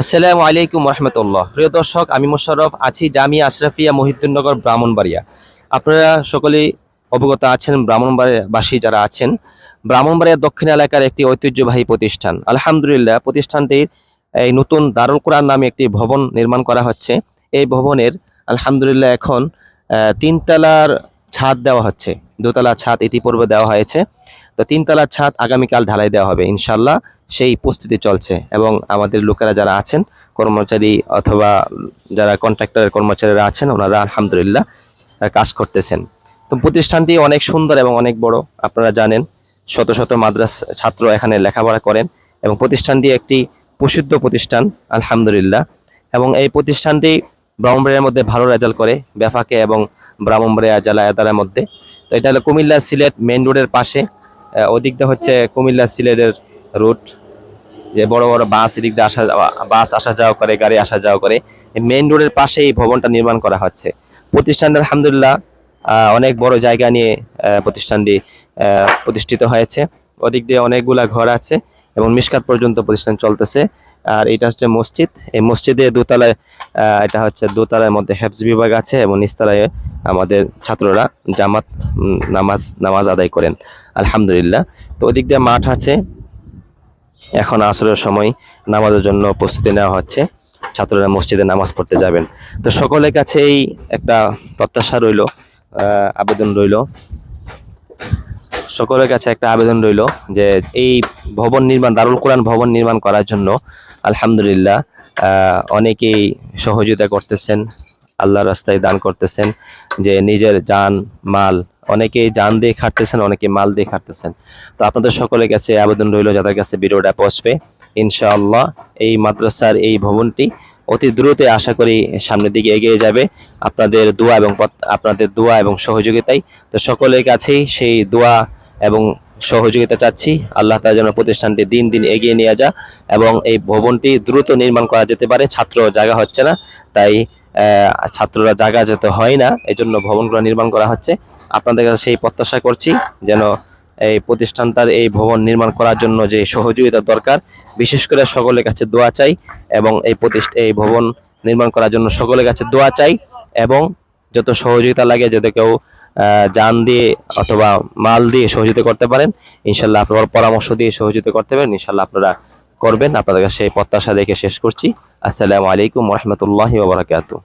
আসসালামু আলাইকুম রহমতুল্লাহ প্রিয় দর্শক, আমি মোশাররফ, আছি জামিয়া আশরাফিয়া মহিউদ্দিননগর ব্রাহ্মণবাড়িয়া। আপনারা সকলেই অবগত আছেন, ব্রাহ্মণবাড়িয়াবাসী যারা আছেন। ব্রাহ্মণবাড়িয়া দক্ষিণ এলাকার একটি ঐতিহ্যবাহী প্রতিষ্ঠান। আলহামদুলিল্লাহ প্রতিষ্ঠানটির এই নতুন দারুল কোরআন নামে একটি ভবন নির্মাণ করা হচ্ছে। এই ভবনের, আলহামদুলিল্লাহ, এখন তিনতলার ছাদ দেওয়া হচ্ছে। দোতলা ছাদ ইতিপূর্বে দেওয়া হয়েছে। তো তিনতলার ছাদ আগামীকাল ঢালাই দেওয়া হবে ইনশাল্লাহ সেই প্রস্তুতি চলছে এবং আমাদের লোকেরা যারা আছেন, কর্মচারী অথবা যারা কন্ট্রাক্টরের কর্মচারীরা আছেন, ওনারা আলহামদুলিল্লাহ কাজ করতেছেন। তো প্রতিষ্ঠানটি অনেক সুন্দর এবং অনেক বড়, আপনারা জানেন। শত শত মাদ্রাস ছাত্র এখানে লেখাপড়া করেন এবং প্রতিষ্ঠানটি একটি প্রসিদ্ধ প্রতিষ্ঠান, আলহামদুলিল্লাহ। এবং এই প্রতিষ্ঠানটি ব্রাহ্মণবাড়িয়ার মধ্যে ভালো রেজাল্ট করে বেফাকে এবং ব্রাহ্মণবাড়িয়া জেলা এদারের মধ্যে। তো এটা হলো কুমিল্লা সিলেট মেন রোডের পাশে। ওদিকটা হচ্ছে কুমিল্লা সিলেটের রুট যে বড় বড় বাস এদিক দিয়ে আসা বাস আসা যাওয়া করে, গাড়ি আসা যাওয়া করে। মেইন রোডের পাশে এই ভবনটা নির্মাণ করা হচ্ছে। প্রতিষ্ঠানটা আলহামদুলিল্লাহ অনেক বড় জায়গা নিয়ে প্রতিষ্ঠানটি প্রতিষ্ঠিত হয়েছে। ওদিক দিয়ে অনেকগুলা ঘর আছে। এবং মিসকাত পর্যন্ত প্রতিষ্ঠান চলতেছে। আর এটা হচ্ছে মসজিদ। এই মসজিদে দোতলায় এটা হচ্ছে দোতলার মধ্যে হেফজ বিভাগ আছে এবং নিচতলায় আমাদের ছাত্ররা জামাত নামাজ নামাজ আদায় করেন। আলহামদুলিল্লাহ। তো ওদিক দিয়ে মাঠ আছে। এখন আসরের সময় নামাজের জন্য প্রস্তুতি নেওয়া হচ্ছে। ছাত্ররা মসজিদে নামাজ পড়তে যাবেন। তো সকলের কাছেই একটা প্রত্যাশা রইল আবেদন রইল। সকলের কাছে একটা আবেদন রইল যে এই ভবন নির্মাণ, দারুল কোরআন ভবন নির্মাণ করার জন্য আলহামদুলিল্লাহ অনেকেই সহযোগিতা করতেছেন আল্লাহ রাস্তায় দান করতেছেন, যে নিজের যান মাল, অনেকেই যান দিয়ে খাটতেছেন অনেকে মাল দিয়ে খাটতেছেন। তো আপনাদের সকলের কাছে আবেদন রইল, যাদের কাছে ভিডিওটা পৌঁছবে, ইনশাআল্লাহ এই মাদ্রাসার এই ভবনটি অতি দ্রুত আশা করি সামনের দিকে এগিয়ে যাবে। আপনাদের দোয়া এবং আপনাদের দোয়া এবং সহযোগিতায় তো সকলের কাছেই সেই দোয়া এবং সহযোগিতা চাচ্ছি। আল্লাহ তালা যেন প্রতিষ্ঠানটি দিন দিন এগিয়ে নিয়ে যা এবং এই ভবনটি দ্রুত নির্মাণ করা যেতে পারে। ছাত্র জায়গা হচ্ছে না, তাই ছাত্ররা জায়গা যেতে হয় না। এই জন্য ভবনগুলো নির্মাণ করা হচ্ছে। আপনাদের কাছে সেই প্রত্যাশা করছি যেন এই প্রতিষ্ঠানটার এই ভবন নির্মাণ করার জন্য যে সহযোগিতা দরকার, বিশেষ করে সকলের কাছে দোয়া চাই এবং এই প্রতিষ্ঠা, এই ভবন নির্মাণ করার জন্য সকলের কাছে দোয়া চাই এবং যত সহযোগিতা লাগে যাতে কেউ যান দিয়ে অথবা মাল দিয়ে সহযোগিতা করতে পারেন, ইনশাল্লাহ আপনার পরামর্শ দিয়ে সহযোগিতা করতে পারেন, ইনশাল্লাহ আপনারা করবেন। আপনাদের কাছে সেই প্রত্যাশা রেখে শেষ করছি। আসসালামু আলাইকুম রহমতুল্লাহ ওবরাকাতু